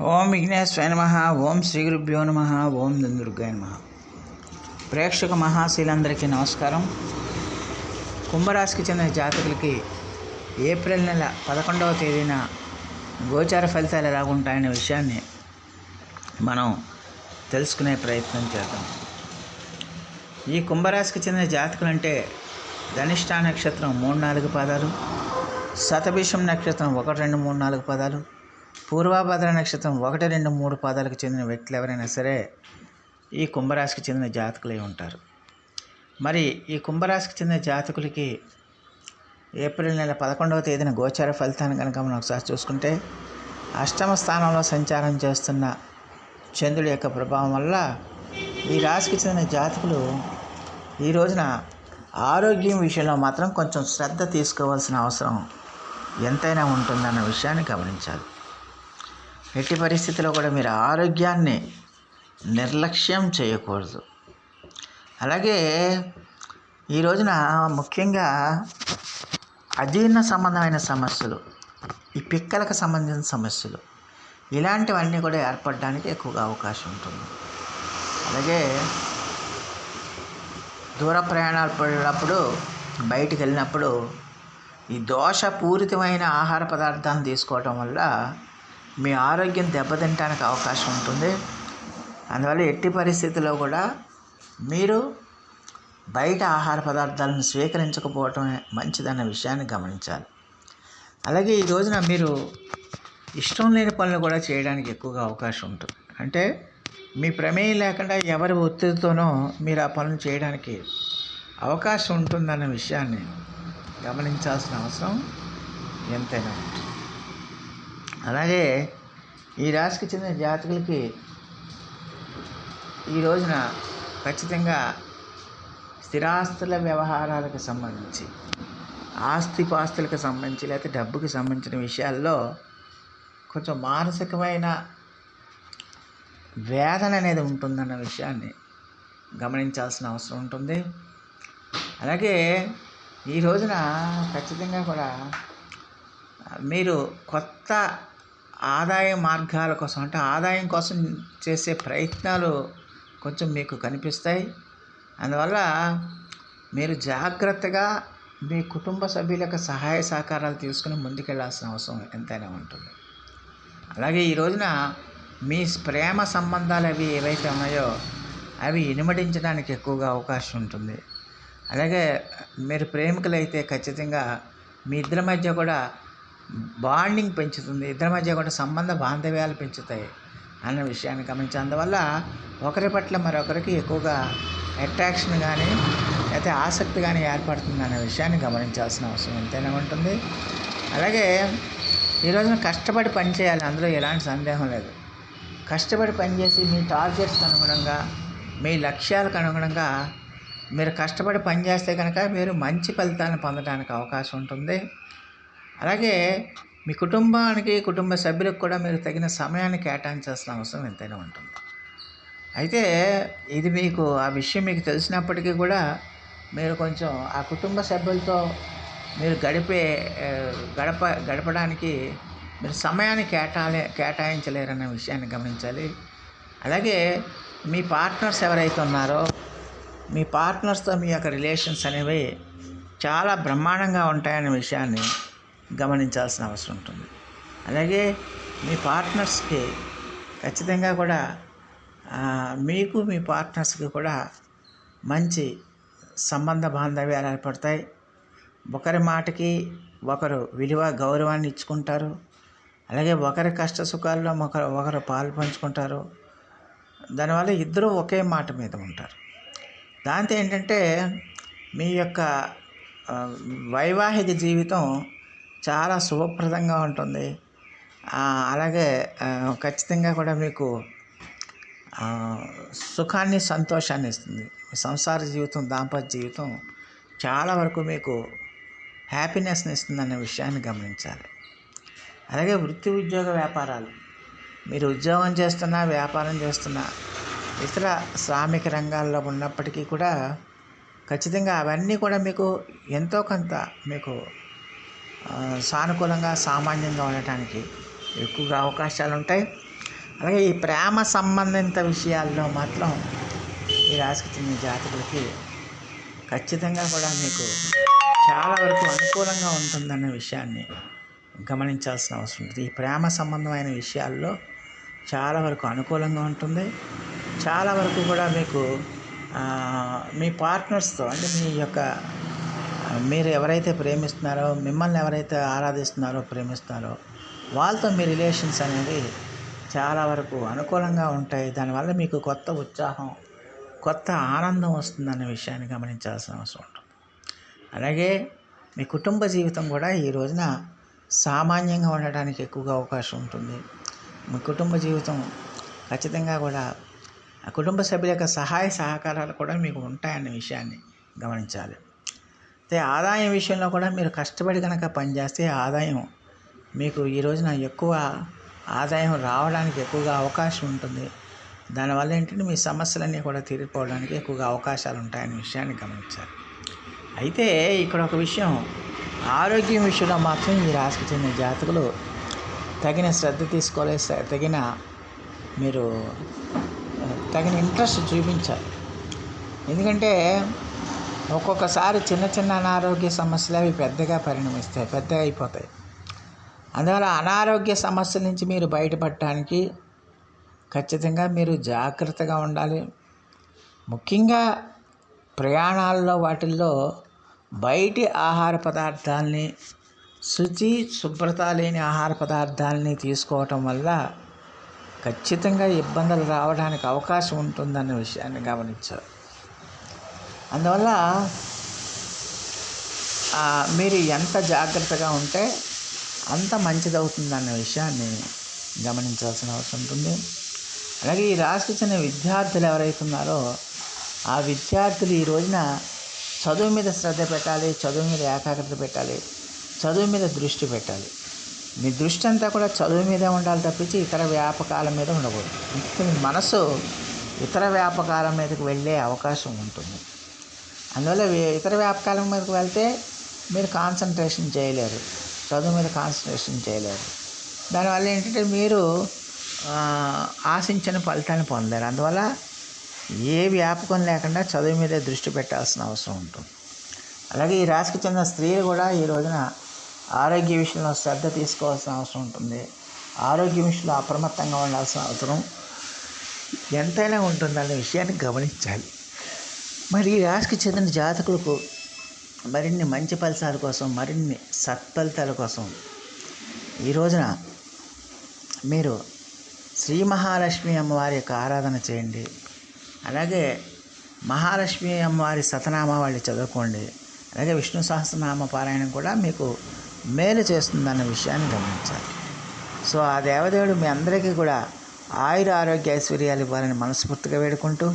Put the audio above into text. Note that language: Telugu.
ఓం విఘ్నేశ్వర నమ ఓం శ్రీ గురుభ్యో నమ ఓం దుర్గాయ నమ. ప్రేక్షక మహాశీలందరికీ నమస్కారం. కుంభరాశికి చెందిన జాతకులకి ఏప్రిల్ నెల పదకొండవ తేదీన గోచార ఫలితాలు ఎలాగుంటాయనే విషయాన్ని మనం తెలుసుకునే ప్రయత్నం చేద్దాం. ఈ కుంభరాశికి చెందిన జాతకులు అంటే ధనిష్టా నక్షత్రం మూడు నాలుగు పదాలు శతభిషం నక్షత్రం ఒకటి రెండు మూడు నాలుగు పదాలు పూర్వాభద్ర నక్షత్రం ఒకటి రెండు మూడు పాదాలకు చెందిన వ్యక్తులు ఎవరైనా సరే ఈ కుంభరాశికి చెందిన జాతకులై ఉంటారు. మరి ఈ కుంభరాశికి చెందిన జాతకులకి ఏప్రిల్ నెల పదకొండవ తేదీన గోచార ఫలితాన్ని కనుక మనం ఒకసారి చూసుకుంటే అష్టమ స్థానంలో సంచారం చేస్తున్న చంద్రుడి యొక్క ప్రభావం వల్ల ఈ రాశికి చెందిన జాతకులు ఈ రోజున ఆరోగ్యం విషయంలో మాత్రం కొంచెం శ్రద్ధ తీసుకోవాల్సిన అవసరం ఎంతైనా ఉంటుందన్న విషయాన్ని గమనించాలి. ఎట్టి పరిస్థితిలో కూడా మీరు ఆరోగ్యాన్ని నిర్లక్ష్యం చేయకూడదు. అలాగే ఈ రోజున ముఖ్యంగా అజీర్ణ సంబంధమైన సమస్యలు ఈ పిక్కలకు సంబంధించిన సమస్యలు ఇలాంటివన్నీ కూడా ఏర్పడడానికి ఎక్కువగా అవకాశం ఉంటుంది. అలాగే దూర ప్రయాణాలు పడినప్పుడు బయటికి వెళ్ళినప్పుడు ఈ దోషపూరితమైన ఆహార పదార్థాలను తీసుకోవటం వల్ల మీ ఆరోగ్యం దెబ్బతింటానికి అవకాశం ఉంటుంది. అందువల్ల ఎట్టి పరిస్థితుల్లో కూడా మీరు బయట ఆహార పదార్థాలను స్వీకరించకపోవటమే మంచిదన్న విషయాన్ని గమనించాలి. అలాగే ఈ రోజున మీరు ఇష్టం లేని పనులు కూడా చేయడానికి ఎక్కువగా అవకాశం ఉంటుంది. అంటే మీ ప్రమేయం లేకుండా ఎవరి ఒత్తిడితోనో మీరు ఆ పనులు చేయడానికి అవకాశం ఉంటుందన్న విషయాన్ని గమనించాల్సిన అవసరం ఎంతైనా ఉంటుంది. అలాగే ఈ రాశికి చెందిన జాతకులకి ఈ రోజున ఖచ్చితంగా స్థిరాస్తుల వ్యవహారాలకు సంబంధించి ఆస్తిపాస్తులకు సంబంధించి లేకపోతే డబ్బుకి సంబంధించిన విషయాల్లో కొంచెం మానసికమైన వేదన అనేది ఉంటుందన్న విషయాన్ని గమనించాల్సిన అవసరం ఉంటుంది. అలాగే ఈ రోజున ఖచ్చితంగా కూడా మీరు కొత్త ఆదాయ మార్గాల కోసం అంటే ఆదాయం కోసం చేసే ప్రయత్నాలు కొంచెం మీకు కనిపిస్తాయి. అందువల్ల మీరు జాగ్రత్తగా మీ కుటుంబ సభ్యులకు సహాయ సహకారాలు తీసుకుని ముందుకెళ్ళాల్సిన అవసరం ఎంతైనా ఉంటుంది. అలాగే ఈ రోజున మీ ప్రేమ సంబంధాలు అవి ఏవైతే ఉన్నాయో అవి ఇనుమడించడానికి ఎక్కువగా అవకాశం ఉంటుంది. అలాగే మీరు ప్రేమికులైతే ఖచ్చితంగా మీ ఇద్దరి మధ్య కూడా బాండింగ్ పెంచుతుంది. ఇద్దరి మధ్య కూడా సంబంధ బాంధవ్యాలు పెంచుతాయి అన్న విషయాన్ని గమనించి అందువల్ల ఒకరి పట్ల మరొకరికి ఎక్కువగా అట్రాక్షన్ కానీ లేకపోతే ఆసక్తి కానీ ఏర్పడుతుంది అనే విషయాన్ని గమనించాల్సిన అవసరం ఎంతైనా ఉంటుంది. అలాగే ఈ రోజున కష్టపడి పని చేయాలి. అందులో ఎలాంటి సందేహం లేదు. కష్టపడి పనిచేసి మీ టార్గెట్స్కి అనుగుణంగా మీ లక్ష్యాలకు అనుగుణంగా మీరు కష్టపడి పనిచేస్తే కనుక మీరు మంచి ఫలితాలను పొందడానికి అవకాశం ఉంటుంది. అలాగే మీ కుటుంబానికి కుటుంబ సభ్యులకు కూడా మీరు తగిన సమయాన్ని కేటాయించాల్సిన అవసరం ఎంతైనా ఉంటుంది. అయితే ఇది మీకు ఆ విషయం మీకు తెలిసినప్పటికీ కూడా మీరు కొంచెం ఆ కుటుంబ సభ్యులతో మీరు గడిపే గడప గడపడానికి మీరు సమయాన్ని కేటాలే కేటాయించలేరన్న విషయాన్ని గమనించాలి. అలాగే మీ పార్ట్నర్స్ ఎవరైతే ఉన్నారో మీ పార్ట్నర్స్తో మీ యొక్క రిలేషన్స్ అనేవి చాలా బ్రహ్మాండంగా ఉంటాయనే విషయాన్ని గమనించాల్సిన అవసరం ఉంటుంది. అలాగే మీ పార్ట్నర్స్కి ఖచ్చితంగా కూడా మీకు మీ పార్ట్నర్స్కి కూడా మంచి సంబంధ బాంధవ్యాలు ఏర్పడతాయి. ఒకరి మాటకి ఒకరు విలువ గౌరవాన్ని ఇచ్చుకుంటారు. అలాగే ఒకరి కష్ట సుఖాల్లో ఒకరు ఒకరు పాలు పంచుకుంటారు. దానివల్ల ఇద్దరూ ఒకే మాట మీద ఉంటారు. దాంతో ఏంటంటే మీ యొక్క వైవాహిక జీవితం చాలా శుభప్రదంగా ఉంటుంది. అలాగే ఖచ్చితంగా కూడా మీకు సుఖాన్ని సంతోషాన్ని ఇస్తుంది. సంసార జీవితం దాంపత్య జీవితం చాలా వరకు మీకు హ్యాపీనెస్ని ఇస్తుంది అనే విషయాన్ని గమనించాలి. అలాగే వృత్తి ఉద్యోగ వ్యాపారాలు. మీరు ఉద్యోగం చేస్తున్నా వ్యాపారం చేస్తున్నా ఇతర శ్రామిక రంగాల్లో ఉన్నప్పటికీ కూడా ఖచ్చితంగా అవన్నీ కూడా మీకు ఎంతో కొంత మీకు సానుకూలంగా సామాన్యంగా ఉండటానికి ఎక్కువగా అవకాశాలు ఉంటాయి. అలాగే ఈ ప్రేమ సంబంధిత విషయాల్లో మాత్రం ఈ రాశికి చెందిన జాతకులకి ఖచ్చితంగా కూడా మీకు చాలా వరకు అనుకూలంగా ఉంటుందన్న విషయాన్ని గమనించాల్సిన అవసరం ఉంటుంది. ఈ ప్రేమ సంబంధమైన విషయాల్లో చాలా వరకు అనుకూలంగా ఉంటుంది. చాలా వరకు కూడా మీకు మీ పార్ట్నర్స్తో అంటే మీ యొక్క మీరు ఎవరైతే ప్రేమిస్తున్నారో మిమ్మల్ని ఎవరైతే ఆరాధిస్తున్నారో ప్రేమిస్తున్నారో వాళ్ళతో మీ రిలేషన్స్ అనేవి చాలా వరకు అనుకూలంగా ఉంటాయి. దానివల్ల మీకు కొత్త ఉత్సాహం కొత్త ఆనందం వస్తుందనే విషయాన్ని గమనించాల్సిన అవసరం ఉంటుంది. అలాగే మీ కుటుంబ జీవితం కూడా ఈ రోజున సామాన్యంగా ఉండడానికి ఎక్కువగా అవకాశం ఉంటుంది. మీ కుటుంబ జీవితం ఖచ్చితంగా కూడా ఆ కుటుంబ సభ్యుల యొక్క సహాయ సహకారాలు కూడా మీకు ఉంటాయన్న విషయాన్ని గమనించాలి. అయితే ఆదాయం విషయంలో కూడా మీరు కష్టపడి కనుక పనిచేస్తే ఆదాయం మీకు ఈ రోజున ఎక్కువ ఆదాయం రావడానికి ఎక్కువగా అవకాశం ఉంటుంది. దానివల్ల ఏంటంటే మీ సమస్యలన్నీ కూడా తీరిపోవడానికి ఎక్కువగా అవకాశాలు ఉంటాయనే విషయాన్ని గమనించాలి అయితే ఇక్కడ ఒక విషయం ఆరోగ్యం విషయంలో మాత్రం ఈ రాశికి చెందిన జాతకులు తగిన శ్రద్ధ తీసుకోవాలి తగిన మీరు తగిన ఇంట్రెస్ట్ చూపించాలి. ఎందుకంటే ఒక్కొక్కసారి చిన్న చిన్న అనారోగ్య సమస్యలు అవి పెద్దగా పరిణమిస్తాయి పెద్దగా అయిపోతాయి. అందువల్ల అనారోగ్య సమస్యల నుంచి మీరు బయటపడటానికి ఖచ్చితంగా మీరు జాగ్రత్తగా ఉండాలి. ముఖ్యంగా ప్రయాణాల్లో వాటిల్లో బయటి ఆహార పదార్థాలని శుచి శుభ్రత లేని ఆహార పదార్థాలని తీసుకోవటం వల్ల ఖచ్చితంగా ఇబ్బందులు రావడానికి అవకాశం ఉంటుందన్న విషయాన్ని గమనించారు అందువల్ల మీరు ఎంత జాగ్రత్తగా ఉంటే అంత మంచిదవుతుందన్న విషయాన్ని గమనించాల్సిన అవసరం ఉంటుంది. అలాగే ఈ రాశికి చెందిన విద్యార్థులు ఎవరైతే ఉన్నారో ఆ విద్యార్థులు ఈ రోజున చదువు మీద శ్రద్ధ పెట్టాలి చదువు మీద ఏకాగ్రత పెట్టాలి చదువు మీద దృష్టి పెట్టాలి. మీ దృష్టి అంతా కూడా చదువు మీదే ఉండాలి తప్పించి ఇతర వ్యాపకాల మీద ఉండకూడదు. మీ మనసు ఇతర వ్యాపకాల మీదకి వెళ్ళే అవకాశం ఉంటుంది. అందువల్ల ఇతర వ్యాపకాల మీదకి వెళ్తే మీరు కాన్సన్ట్రేషన్ చేయలేరు. చదువు మీద కాన్సన్ట్రేషన్ చేయలేరు. దానివల్ల ఏంటంటే మీరు ఆశించిన ఫలితాన్ని పొందలేరు. అందువల్ల ఏ వ్యాపకం లేకుండా చదువు మీదే దృష్టి పెట్టాల్సిన అవసరం ఉంటుంది. అలాగే ఈ రాశికి చెందిన స్త్రీలు కూడా ఈ రోజున ఆరోగ్య విషయంలో శ్రద్ధ తీసుకోవాల్సిన అవసరం ఉంటుంది. ఆరోగ్య విషయంలో అప్రమత్తంగా ఉండాల్సిన అవసరం ఎంతైనా ఉంటుందనే విషయాన్ని గమనించాలి. మరి ఈ రాశికి చెందిన జాతకులకు మరిన్ని మంచి ఫలితాల కోసం మరిన్ని సత్ఫలితాల కోసం ఈ రోజున మీరు శ్రీ మహాలక్ష్మి అమ్మవారి యొక్క ఆరాధన చేయండి. అలాగే మహాలక్ష్మి అమ్మవారి సతనామావళి చదువుకోండి. అలాగే విష్ణు సహస్రనామ పారాయణం కూడా మీకు మేలు చేస్తుందన్న విషయాన్ని గమనించాలి. సో ఆ దేవదేవుడు మీ అందరికీ కూడా ఆయుర ఆరోగ్య ఐశ్వర్యాలు ఇవ్వాలని మనస్ఫూర్తిగా వేడుకుంటూ